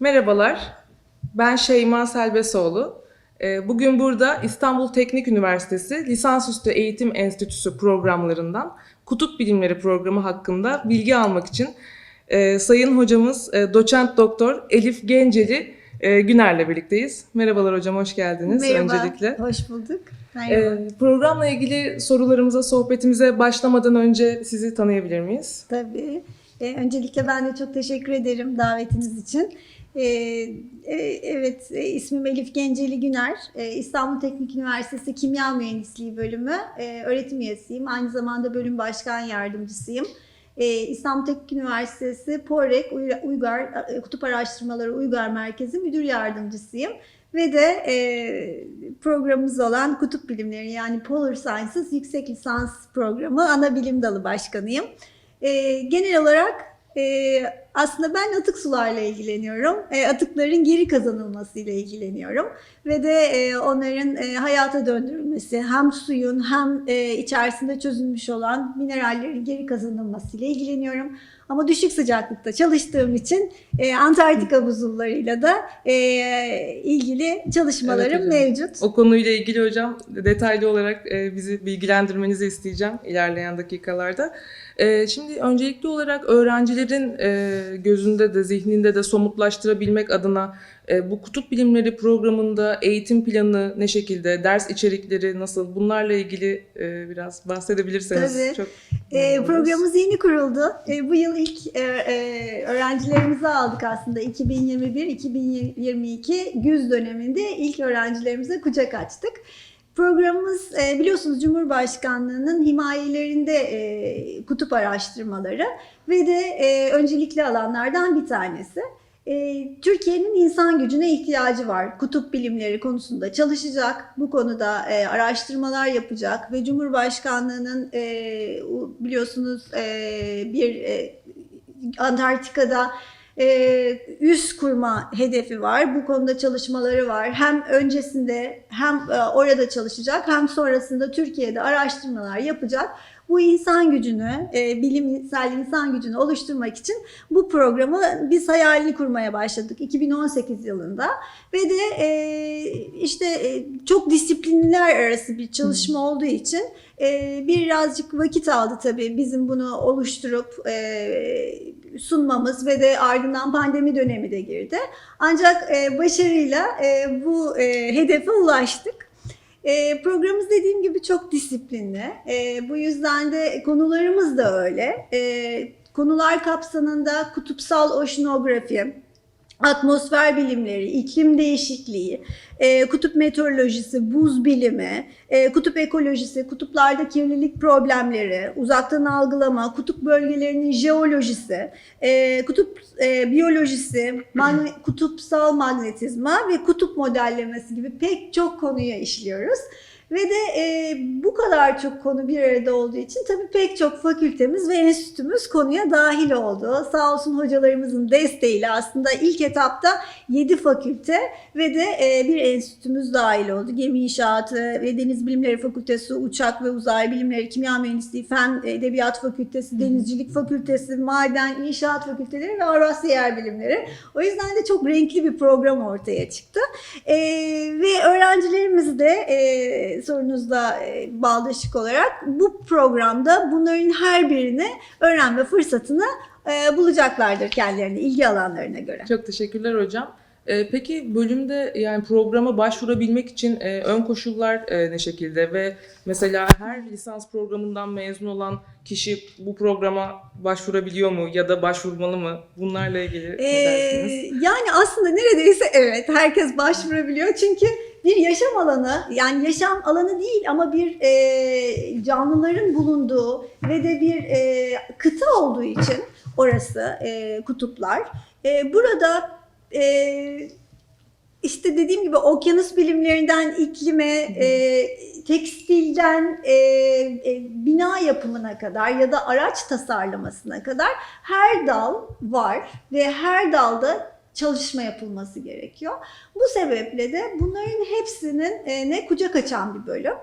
Merhabalar, ben Şeyma Selbesoğlu. Ee, Bugün burada İstanbul Teknik Üniversitesi Lisansüstü Eğitim Enstitüsü programlarından Kutup Bilimleri programı hakkında bilgi almak için e, Sayın Hocamız e, Doçent Doktor Elif Genceli e, Güner'le birlikteyiz. Merhabalar hocam, hoş geldiniz Merhaba, öncelikle. hoş bulduk. Merhaba. Programla ilgili sorularımıza, sohbetimize başlamadan önce sizi tanıyabilir miyiz? Tabii. Öncelikle ben de çok teşekkür ederim davetiniz için. Ee, e, evet, e, ismim Elif Genceli Güner. Ee, İstanbul Teknik Üniversitesi Kimya Mühendisliği Bölümü e, öğretim üyesiyim. Aynı zamanda bölüm başkan yardımcısıyım. Ee, İstanbul Teknik Üniversitesi POREK Uy- Uygar Kutup Araştırmaları Uygar Merkezi Müdür Yardımcısıyım. Ve de programımız olan Kutup Bilimleri yani Polar Sciences Yüksek Lisans Programı ana bilim dalı başkanıyım. Genel olarak aslında ben atık sularla ilgileniyorum. E, atıkların geri kazanılmasıyla ilgileniyorum. Ve de e, onların e, hayata döndürülmesi hem suyun hem e, içerisinde çözülmüş olan minerallerin geri kazanılmasıyla ilgileniyorum. Ama düşük sıcaklıkta çalıştığım için e, Antarktika buzullarıyla da e, ilgili çalışmalarım Evet mevcut. O konuyla ilgili hocam detaylı olarak e, bizi bilgilendirmenizi isteyeceğim ilerleyen dakikalarda. E, Şimdi öncelikli olarak öğrencilerin e, gözünde de zihninde de somutlaştırabilmek adına bu kutup bilimleri programında eğitim planı ne şekilde, ders içerikleri nasıl bunlarla ilgili e, biraz bahsedebilirseniz Tabii. çok E, programımız yeni kuruldu. E, bu yıl ilk e, e, öğrencilerimizi aldık aslında 2021-2022 güz döneminde ilk öğrencilerimize kucak açtık. Programımız e, biliyorsunuz Cumhurbaşkanlığı'nın himayelerinde e, kutup araştırmaları ve de e, öncelikli alanlardan bir tanesi. E, Türkiye'nin insan gücüne ihtiyacı var. Kutup bilimleri konusunda çalışacak, bu konuda e, araştırmalar yapacak ve Cumhurbaşkanlığı'nın e, biliyorsunuz e, bir Antarktika'da e, üs kurma hedefi var. Bu konuda çalışmaları var. Hem öncesinde hem orada çalışacak hem sonrasında Türkiye'de araştırmalar yapacak. Bu insan gücünü, e, bilimsel insan gücünü oluşturmak için bu programı biz hayalini kurmaya başladık 2018 yılında. Ve de e, işte e, çok disiplinler arası bir çalışma olduğu için e, birazcık vakit aldı tabii bizim bunu oluşturup e, sunmamız ve de ardından pandemi dönemi de girdi. Ancak e, başarıyla e, bu e, hedefe ulaştık. E, programımız dediğim gibi çok disiplinli. E, bu yüzden de konularımız da öyle. E, konular kapsamında kutupsal oşinografi, atmosfer bilimleri, iklim değişikliği, e, kutup meteorolojisi, buz bilimi, e, kutup ekolojisi, kutuplarda kirlilik problemleri, uzaktan algılama, kutup bölgelerinin jeolojisi, e, kutup e, biyolojisi, magne- kutupsal magnetizma ve kutup modellemesi gibi pek çok konuya işliyoruz. Ve de e, bu kadar çok konu bir arada olduğu için tabii pek çok fakültemiz ve enstitümüz konuya dahil oldu. Sağ olsun hocalarımızın desteğiyle aslında ilk etapta 7 fakülte ve de e, bir enstitümüz dahil oldu. Gemi İnşaatı ve Deniz Bilimleri Fakültesi, Uçak ve Uzay Bilimleri, Kimya Mühendisliği, Fen Edebiyat Fakültesi, Denizcilik Fakültesi, Maden, İnşaat Fakülteleri ve Avrasya Yer Bilimleri. O yüzden de çok renkli bir program ortaya çıktı. E, ve öğrencilerimiz de e, sorunuzla e, bağdaşık olarak bu programda bunların her birini öğrenme fırsatını e, bulacaklardır kendilerine ilgi alanlarına göre. Çok teşekkürler hocam. Ee, Peki bölümde yani programa başvurabilmek için e, ön koşullar e, ne şekilde ve mesela her lisans programından mezun olan kişi bu programa başvurabiliyor mu ya da başvurmalı mı? Bunlarla ilgili ne Ee, dersiniz? yani aslında neredeyse evet herkes başvurabiliyor çünkü bir yaşam alanı yani yaşam alanı değil ama bir e, canlıların bulunduğu ve de bir e, kıta olduğu için orası e, kutuplar. E, burada e, işte dediğim gibi okyanus bilimlerinden iklime, e, tekstilden e, e, bina yapımına kadar ya da araç tasarlamasına kadar her dal var ve her dalda çalışma yapılması gerekiyor. Bu sebeple de bunların hepsinin e, ne kucak açan bir bölüm.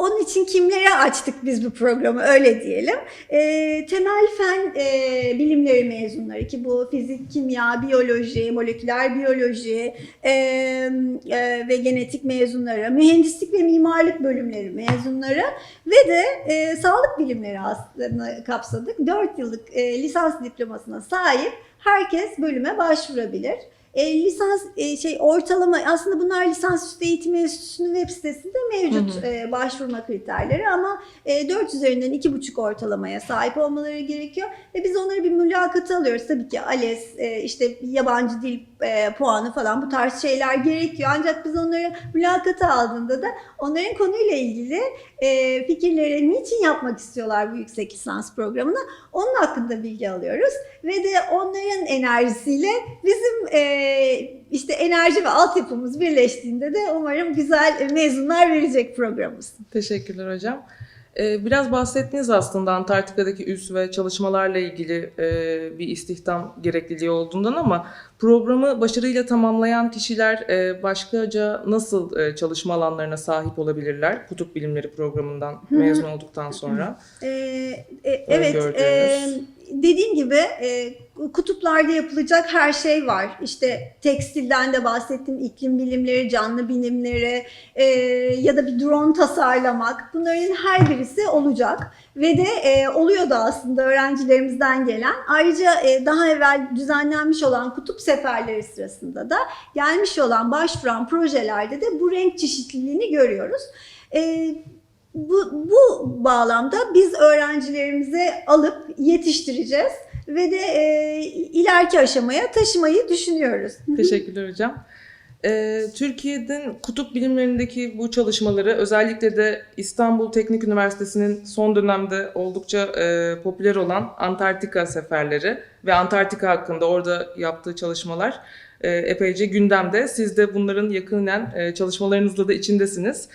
Onun için kimlere açtık biz bu programı öyle diyelim. E, temel fen e, bilimleri mezunları ki bu fizik, kimya, biyoloji, moleküler biyoloji e, e, ve genetik mezunları, mühendislik ve mimarlık bölümleri mezunları ve de e, sağlık bilimleri aslında kapsadık. 4 yıllık e, lisans diplomasına sahip herkes bölüme başvurabilir. E, lisans e, şey ortalama aslında bunlar lisansüstü eğitim enstitüsünün web sitesinde mevcut Hı e, başvurma kriterleri ama e, 4 üzerinden 2,5 ortalamaya sahip olmaları gerekiyor ve biz onları bir mülakata alıyoruz. Tabii ki ALES, e, işte yabancı dil e, puanı falan bu tarz şeyler gerekiyor. Ancak biz onları mülakata aldığında da onların konuyla ilgili e, fikirleri niçin yapmak istiyorlar bu yüksek lisans programını onun hakkında bilgi alıyoruz ve de onların enerjisiyle bizim e, işte enerji ve altyapımız birleştiğinde de umarım güzel mezunlar verecek programımız. Teşekkürler hocam. Ee, Biraz bahsettiniz aslında Antarktika'daki üs ve çalışmalarla ilgili e, bir istihdam gerekliliği olduğundan ama programı başarıyla tamamlayan kişiler e, başkaca nasıl e, çalışma alanlarına sahip olabilirler kutup bilimleri programından mezun olduktan sonra? Ee, e, evet, e, dediğim gibi e, kutuplarda yapılacak her şey var. İşte tekstilden de bahsettim, iklim bilimleri, canlı bilimleri e, ya da bir drone tasarlamak. Bunların her birisi olacak ve de e, oluyor da aslında öğrencilerimizden gelen. Ayrıca e, daha evvel düzenlenmiş olan kutup seferleri sırasında da gelmiş olan başvuran projelerde de bu renk çeşitliliğini görüyoruz. E, bu, bu bağlamda biz öğrencilerimizi alıp yetiştireceğiz ve de e, ileriki aşamaya taşımayı düşünüyoruz. Teşekkürler hocam. Ee, Türkiye'nin kutup bilimlerindeki bu çalışmaları özellikle de İstanbul Teknik Üniversitesi'nin son dönemde oldukça e, popüler olan Antarktika seferleri ve Antarktika hakkında orada yaptığı çalışmalar e, epeyce gündemde. Siz de bunların yakından e, çalışmalarınızla da içindesiniz.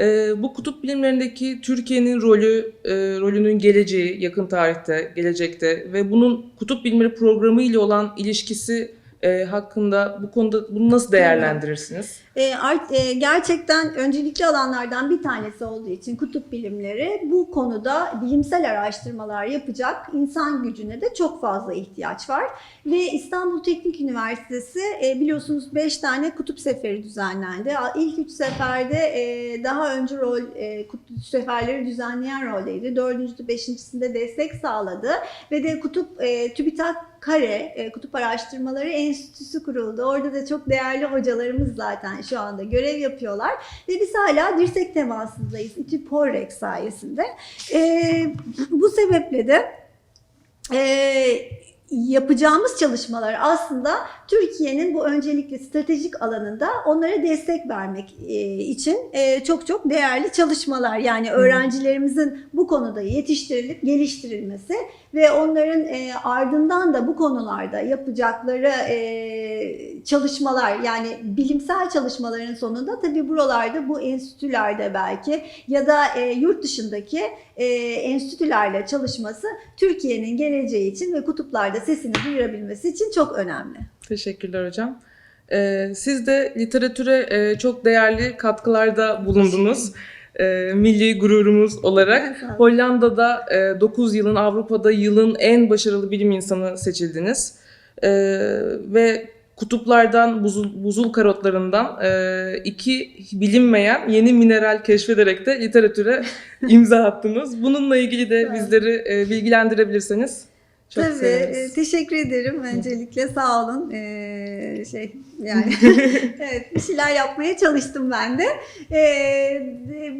E, bu kutup bilimlerindeki Türkiye'nin rolü, e, rolünün geleceği yakın tarihte, gelecekte ve bunun kutup bilimleri programı ile olan ilişkisi e, hakkında bu konuda bunu nasıl değerlendirirsiniz? E, art- e, gerçekten öncelikli alanlardan bir tanesi olduğu için kutup bilimleri bu konuda bilimsel araştırmalar yapacak insan gücüne de çok fazla ihtiyaç var. Ve İstanbul Teknik Üniversitesi e, biliyorsunuz 5 tane kutup seferi düzenlendi. İlk 3 seferde e, daha önce rol e, kutup seferleri düzenleyen roldeydi. Dördüncü, beşincisinde destek sağladı ve de kutup e, TÜBİTAK Kare e, Kutup Araştırmaları Enstitüsü kuruldu. Orada da çok değerli hocalarımız zaten şu anda görev yapıyorlar. Ve biz hala dirsek temasındayız. İTÜ Porrex sayesinde. E, bu sebeple de e, yapacağımız çalışmalar aslında Türkiye'nin bu öncelikli stratejik alanında onlara destek vermek e, için e, çok çok değerli çalışmalar. Yani öğrencilerimizin bu konuda yetiştirilip geliştirilmesi ve onların e, ardından da bu konularda yapacakları e, çalışmalar yani bilimsel çalışmaların sonunda tabii buralarda bu enstitülerde belki ya da e, yurt dışındaki e, enstitülerle çalışması Türkiye'nin geleceği için ve kutuplarda sesini duyurabilmesi için çok önemli. Teşekkürler hocam. Ee, siz de literatüre e, çok değerli katkılarda bulundunuz. Ee, milli gururumuz olarak. Olun. Hollanda'da 9 yılın, Avrupa'da yılın en başarılı bilim insanı seçildiniz. Ee, ve kutuplardan, buzul, buzul karotlarından e, iki bilinmeyen yeni mineral keşfederek de literatüre imza attınız. Bununla ilgili de bizleri e, bilgilendirebilirseniz çok Tabii, e, teşekkür ederim öncelikle sağ olun. Ee, şey yani evet bir şeyler yapmaya çalıştım ben de. Ee,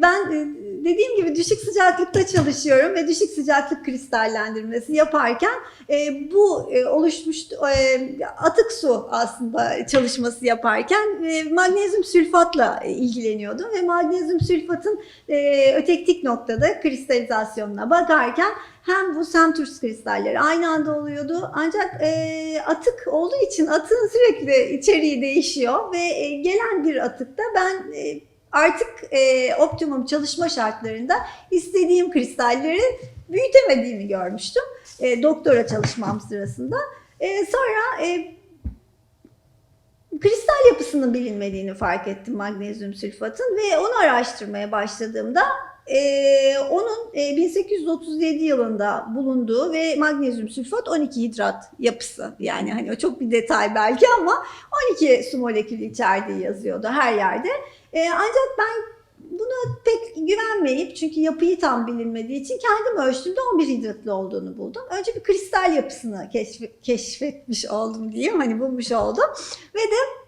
ben e, dediğim gibi düşük sıcaklıkta çalışıyorum ve düşük sıcaklık kristallendirmesi yaparken e, bu e, oluşmuş e, atık su aslında çalışması yaparken e, magnezyum sülfatla ilgileniyordum ve magnezyum sülfatın e, ötektik noktada kristalizasyonuna bakarken hem bu Centurs kristalleri aynı anda oluyordu ancak e, atık olduğu için atığın sürekli içeriği değişiyor ve e, gelen bir atıkta ben e, artık e, optimum çalışma şartlarında istediğim kristalleri büyütemediğimi görmüştüm e, doktora çalışmam sırasında. E, sonra e, kristal yapısının bilinmediğini fark ettim magnezyum sülfatın ve onu araştırmaya başladığımda e, onun e, 1837 yılında bulunduğu ve magnezyum sülfat 12 hidrat yapısı. Yani hani o çok bir detay belki ama 12 su molekülü içerdiği yazıyordu her yerde. E, ancak ben buna pek güvenmeyip çünkü yapıyı tam bilinmediği için kendim ölçtüğümde 11 hidratlı olduğunu buldum. Önce bir kristal yapısını keşf- keşfetmiş oldum diyeyim hani bulmuş oldum ve de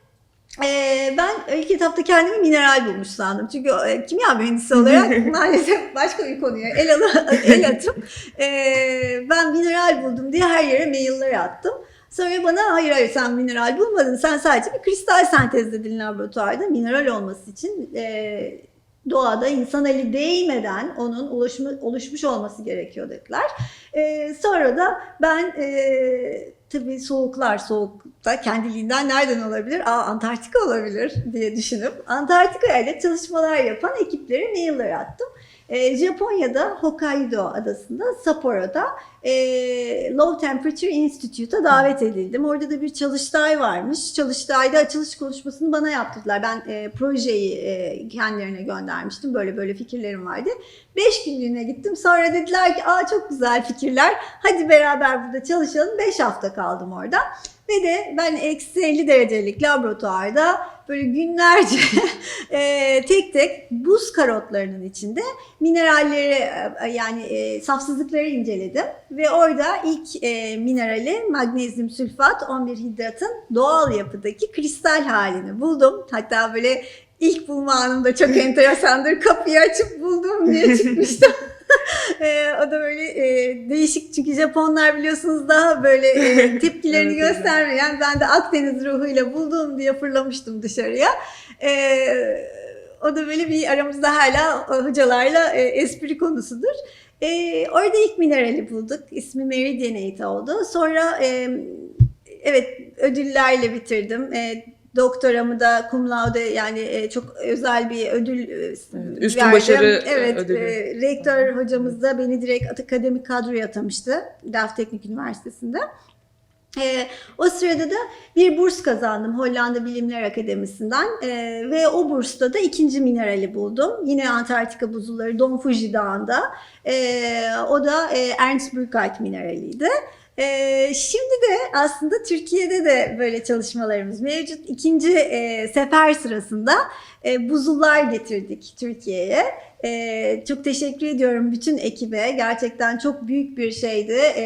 ee, ben ilk etapta kendimi mineral bulmuş sandım. Çünkü e, kimya mühendisi olarak maalesef başka bir konuya el, ala, el atıp e, ben mineral buldum diye her yere mailler attım. Sonra bana hayır hayır sen mineral bulmadın. Sen sadece bir kristal sentezledin laboratuvarda. Mineral olması için e, doğada insan eli değmeden onun oluşmu, oluşmuş olması gerekiyor dediler. E, sonra da ben e, tabii soğuklar soğukta kendiliğinden nereden olabilir? Aa Antarktika olabilir diye düşünüp Antarktika ile çalışmalar yapan ekiplere mailler attım. E, Japonya'da Hokkaido adasında Sapporo'da e, Low Temperature Institute'a davet edildim. Orada da bir çalıştay varmış. Çalıştayda açılış konuşmasını bana yaptırdılar. Ben e, projeyi e, kendilerine göndermiştim. Böyle böyle fikirlerim vardı. Beş günlüğüne gittim. Sonra dediler ki aa çok güzel fikirler. Hadi beraber burada çalışalım. Beş hafta kaldım orada. Ve de ben eksi 50 derecelik laboratuvarda böyle günlerce e, tek tek buz karotlarının içinde mineralleri e, yani e, safsızlıkları inceledim. Ve orada ilk e, minerali magnezyum sülfat 11 hidratın doğal yapıdaki kristal halini buldum. Hatta böyle ilk bulma anımda çok enteresandır. Kapıyı açıp buldum diye çıkmıştım. Ee, o da böyle e, değişik çünkü Japonlar biliyorsunuz daha böyle e, tepkilerini Evet, evet. göstermeyen ben de Akdeniz ruhuyla buldum diye fırlamıştım dışarıya. Ee, o da böyle bir aramızda hala e, hocalarla e, espri konusudur. Ee, orada ilk minerali bulduk. İsmi Meridianite oldu. Sonra e, evet ödüllerle bitirdim. E, doktoramı da cum laude yani e, çok özel bir ödül e, üstün verdim. başarı evet, ödülü. e, rektör hocamız da beni direkt akademik kadroya atamıştı. Delft Teknik Üniversitesi'nde. E, o sırada da bir burs kazandım Hollanda Bilimler Akademisi'nden E, ve o bursta da ikinci minerali buldum. Yine Antarktika buzulları Don Fuji Dağı'nda. E, o da e, Ernst Burkhardt mineraliydi. E, şimdi de aslında Türkiye'de de böyle çalışmalarımız mevcut. İkinci e, sefer sırasında e, buzullar getirdik Türkiye'ye. E, çok teşekkür ediyorum bütün ekibe. Gerçekten çok büyük bir şeydi. E,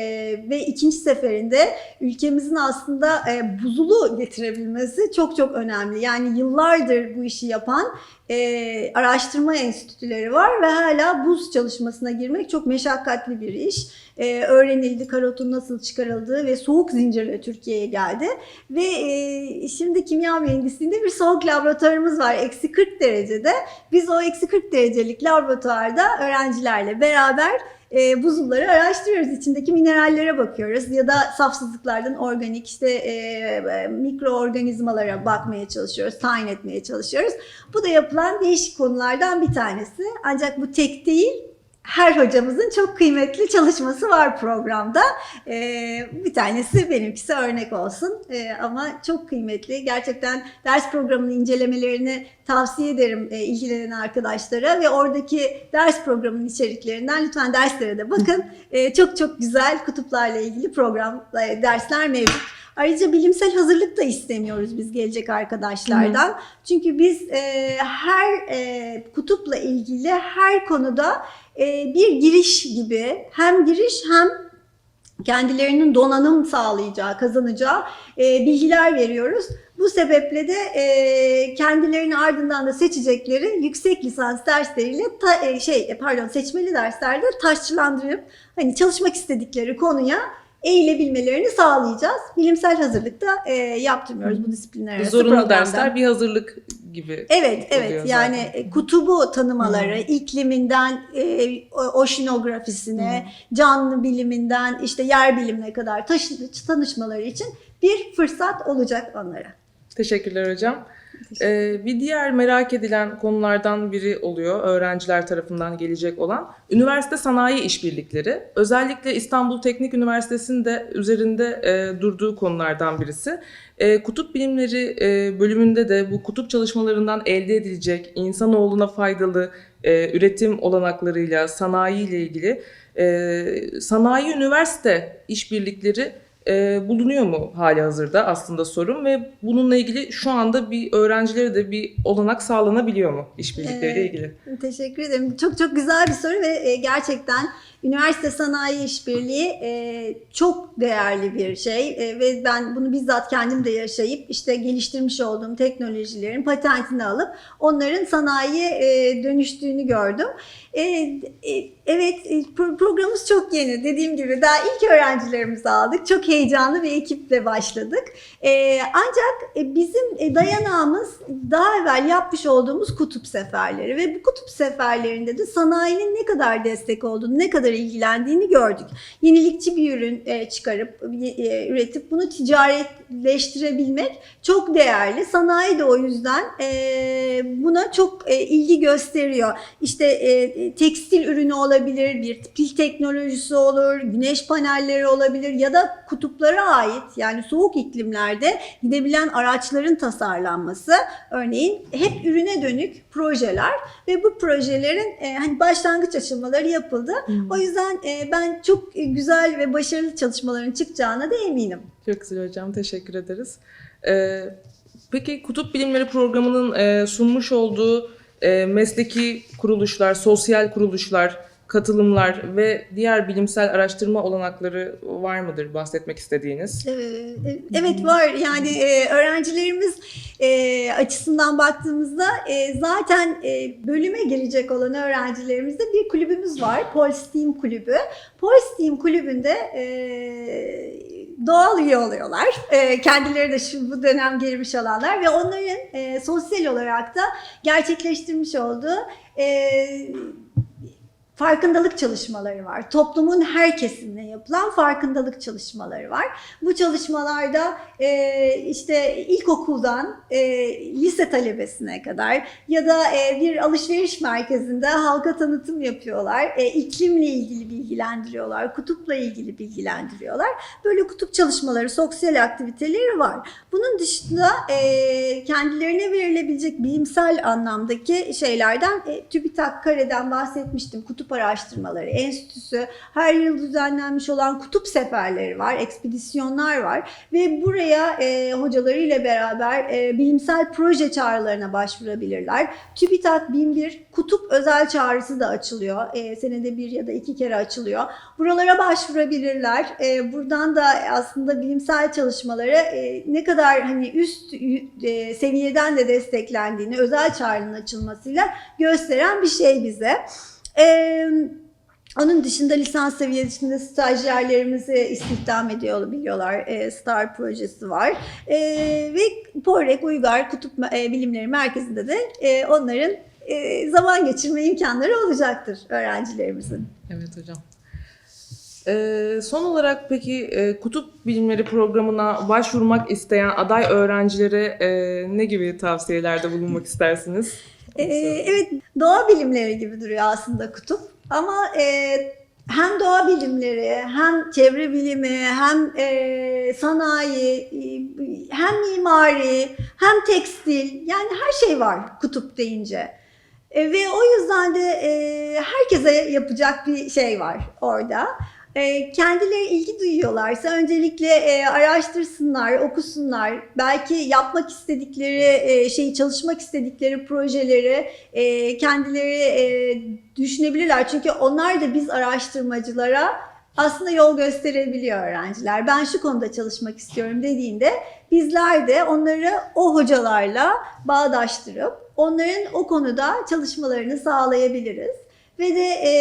ve ikinci seferinde ülkemizin aslında e, buzulu getirebilmesi çok çok önemli. Yani yıllardır bu işi yapan e, araştırma enstitüleri var ve hala buz çalışmasına girmek çok meşakkatli bir iş. E, öğrenildi karotun nasıl çıkarıldığı ve soğuk zincirle Türkiye'ye geldi. Ve e, şimdi kimya mühendisliğinde bir soğuk laboratuvarımız var. Eksi 40 derecede. Biz o eksi 40 derecelik laboratuvarda öğrencilerle beraber e, buzulları araştırıyoruz. İçindeki minerallere bakıyoruz ya da safsızlıklardan organik işte e, e, mikroorganizmalara bakmaya çalışıyoruz, tayin etmeye çalışıyoruz. Bu da yapılan değişik konulardan bir tanesi. Ancak bu tek değil, her hocamızın çok kıymetli çalışması var programda. Ee, bir tanesi benimkisi örnek olsun Ee, ama çok kıymetli. Gerçekten ders programının incelemelerini tavsiye ederim e, ilgilenen arkadaşlara ve oradaki ders programının içeriklerinden lütfen derslere de bakın. Ee, çok çok güzel kutuplarla ilgili program e, dersler mevcut. Ayrıca bilimsel hazırlık da istemiyoruz biz gelecek arkadaşlardan. Çünkü biz e, her e, kutupla ilgili her konuda e, bir giriş gibi hem giriş hem kendilerinin donanım sağlayacağı, kazanacağı e, bilgiler veriyoruz. Bu sebeple de e, kendilerini ardından da seçecekleri yüksek lisans dersleriyle ta- e, şey e, pardon seçmeli derslerde taşçılandırıp hani çalışmak istedikleri konuya eğilebilmelerini sağlayacağız. Bilimsel hazırlıkta e, yaptırmıyoruz bu disiplinler arası Zorunlu programda. dersler bir hazırlık gibi. Evet, evet. Yani zaten. e, kutubu tanımaları, ikliminden e, oşinografisine, canlı biliminden işte yer bilimine kadar taşı- tanışmaları için bir fırsat olacak onlara. Teşekkürler hocam. Ee, bir diğer merak edilen konulardan biri oluyor öğrenciler tarafından gelecek olan üniversite sanayi işbirlikleri. Özellikle İstanbul Teknik Üniversitesi'nin de üzerinde e, durduğu konulardan birisi. E, kutup bilimleri e, bölümünde de bu kutup çalışmalarından elde edilecek insanoğluna faydalı e, üretim olanaklarıyla, sanayi ile ilgili e, sanayi üniversite işbirlikleri e, bulunuyor mu hali hazırda aslında sorum ve bununla ilgili şu anda bir öğrencilere de bir olanak sağlanabiliyor mu işbirlikleriyle Ee, ilgili? Teşekkür ederim. Çok çok güzel bir soru ve e, gerçekten üniversite sanayi işbirliği e, çok değerli bir şey E, ve ben bunu bizzat kendim de yaşayıp işte geliştirmiş olduğum teknolojilerin patentini alıp onların sanayiye e, dönüştüğünü gördüm. E, e, evet e, pro- programımız çok yeni dediğim gibi daha ilk öğrencilerimizi aldık. Çok heyecanlı bir ekiple başladık. E, ancak e, bizim e, dayanağımız daha evvel yapmış olduğumuz kutup seferleri ve bu kutup seferlerinde de sanayinin ne kadar destek olduğunu, ne kadar ilgilendiğini gördük. Yenilikçi bir ürün e, çıkarıp, e, üretip bunu ticaretleştirebilmek çok değerli. Sanayi de o yüzden e, buna çok e, ilgi gösteriyor. İşte e, tekstil ürünü olabilir, bir pil teknolojisi olur, güneş panelleri olabilir ya da kutuplara ait yani soğuk iklimlerde gidebilen araçların tasarlanması örneğin hep ürüne dönük projeler ve bu projelerin e, hani başlangıç aşamaları yapıldı. O yüzden e, ben çok e, güzel ve başarılı çalışmaların çıkacağına da eminim. Çok güzel hocam, teşekkür ederiz. Ee, peki Kutup Bilimleri Programı'nın e, sunmuş olduğu e, mesleki kuruluşlar, sosyal kuruluşlar, katılımlar ve diğer bilimsel araştırma olanakları var mıdır bahsetmek istediğiniz? Ee, Evet var yani e, öğrencilerimiz e, açısından baktığımızda e, zaten bölüme gelecek olan öğrencilerimizde bir kulübümüz var. Pol Steam Kulübü. Pol Steam Kulübü'nde doğal üye oluyorlar. Kendileri de şu bu dönem girmiş olanlar ve onların sosyal olarak da gerçekleştirmiş olduğu farkındalık çalışmaları var. Toplumun her kesimine yapılan farkındalık çalışmaları var. Bu çalışmalarda e, işte ilkokuldan e, lise talebesine kadar ya da e, bir alışveriş merkezinde halka tanıtım yapıyorlar. E, iklimle ilgili bilgilendiriyorlar, kutupla ilgili bilgilendiriyorlar. Böyle kutup çalışmaları, sosyal aktiviteleri var. Bunun dışında e, kendilerine verilebilecek bilimsel anlamdaki şeylerden e, TÜBİTAK Kare'den bahsetmiştim. Kutup Araştırmaları Enstitüsü her yıl düzenlenmiş olan kutup seferleri var, ekspedisyonlar var ve buraya e, hocalarıyla beraber e, bilimsel proje çağrılarına başvurabilirler. TÜBİTAK 1001 kutup özel çağrısı da açılıyor. E, senede bir ya da iki kere açılıyor. Buralara başvurabilirler. E, buradan da aslında bilimsel çalışmaları e, ne kadar hani üst e, seviyeden de desteklendiğini özel çağrının açılmasıyla gösteren bir şey bize. Ee, onun dışında lisans seviyesinde stajyerlerimizi istihdam ediyor biliyorlar. Ee, STAR projesi var. Ee, ve Porek Uygar Kutup e, Bilimleri Merkezi'nde de e, onların e, zaman geçirme imkanları olacaktır öğrencilerimizin. Evet hocam. Ee, son olarak peki e, Kutup Bilimleri Programı'na başvurmak isteyen aday öğrencilere e, ne gibi tavsiyelerde bulunmak istersiniz? Ee, evet, doğa bilimleri gibi duruyor aslında kutup. Ama e, hem doğa bilimleri, hem çevre bilimi, hem e, sanayi, e, hem mimari, hem tekstil yani her şey var kutup deyince. E, ve o yüzden de e, herkese yapacak bir şey var orada. E, kendileri ilgi duyuyorlarsa öncelikle e, araştırsınlar, okusunlar. Belki yapmak istedikleri e, şeyi, çalışmak istedikleri projeleri e, kendileri e, düşünebilirler. Çünkü onlar da biz araştırmacılara aslında yol gösterebiliyor öğrenciler. Ben şu konuda çalışmak istiyorum dediğinde bizler de onları o hocalarla bağdaştırıp onların o konuda çalışmalarını sağlayabiliriz. Ve de e,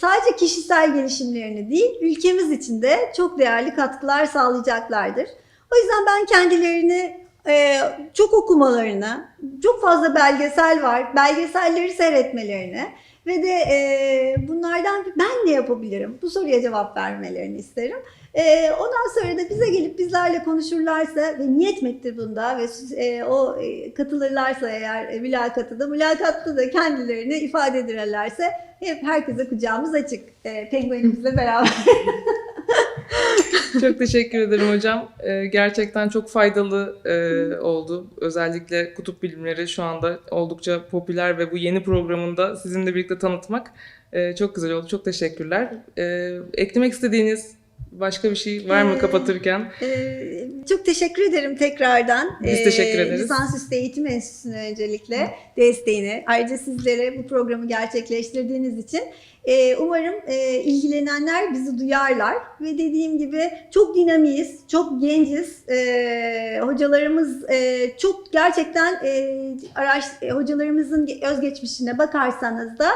sadece kişisel gelişimlerini değil, ülkemiz için de çok değerli katkılar sağlayacaklardır. O yüzden ben kendilerini e, çok okumalarını, çok fazla belgesel var, belgeselleri seyretmelerini ve de e, bunlardan ben ne yapabilirim? Bu soruya cevap vermelerini isterim. E, ondan sonra da bize gelip bizlerle konuşurlarsa ve niyet mektubunda ve e, o e, katılırlarsa eğer e, mülakata da mülakatta da kendilerini ifade ederlerse hep herkese kucağımız açık. E, penguenimizle beraber. Çok teşekkür ederim hocam. Ee, gerçekten çok faydalı e, oldu. Özellikle kutup bilimleri şu anda oldukça popüler ve bu yeni programında sizinle birlikte tanıtmak e, çok güzel oldu. Çok teşekkürler. E, eklemek istediğiniz başka bir şey var mı Ee, kapatırken? Ee, çok teşekkür ederim tekrardan. Biz Ee, teşekkür ederiz. Lisansüstü Eğitim Enstitüsü'ne öncelikle desteğini, ayrıca sizlere bu programı gerçekleştirdiğiniz için. Ee, umarım e, ilgilenenler bizi duyarlar ve dediğim gibi çok dinamiyiz, çok genciz. Ee, hocalarımız e, çok gerçekten e, araç, e, hocalarımızın özgeçmişine bakarsanız da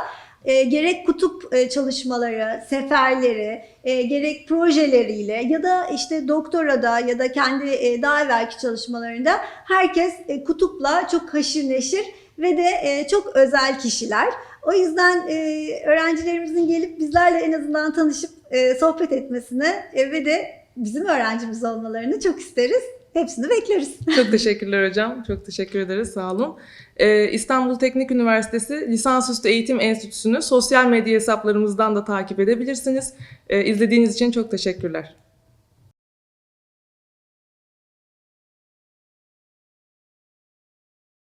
e, gerek kutup e, çalışmaları, seferleri, e, gerek projeleriyle ya da işte doktorada ya da kendi e, daha evvelki çalışmalarında herkes e, kutupla çok haşır neşir ve de e, çok özel kişiler. O yüzden e, öğrencilerimizin gelip bizlerle en azından tanışıp e, sohbet etmesini e, ve de bizim öğrencimiz olmalarını çok isteriz. Hepsini bekleriz. Çok teşekkürler hocam. Çok teşekkür ederiz. Sağ olun. Ee, İstanbul Teknik Üniversitesi Lisansüstü Eğitim Enstitüsü'nü sosyal medya hesaplarımızdan da takip edebilirsiniz. Ee, izlediğiniz için çok teşekkürler.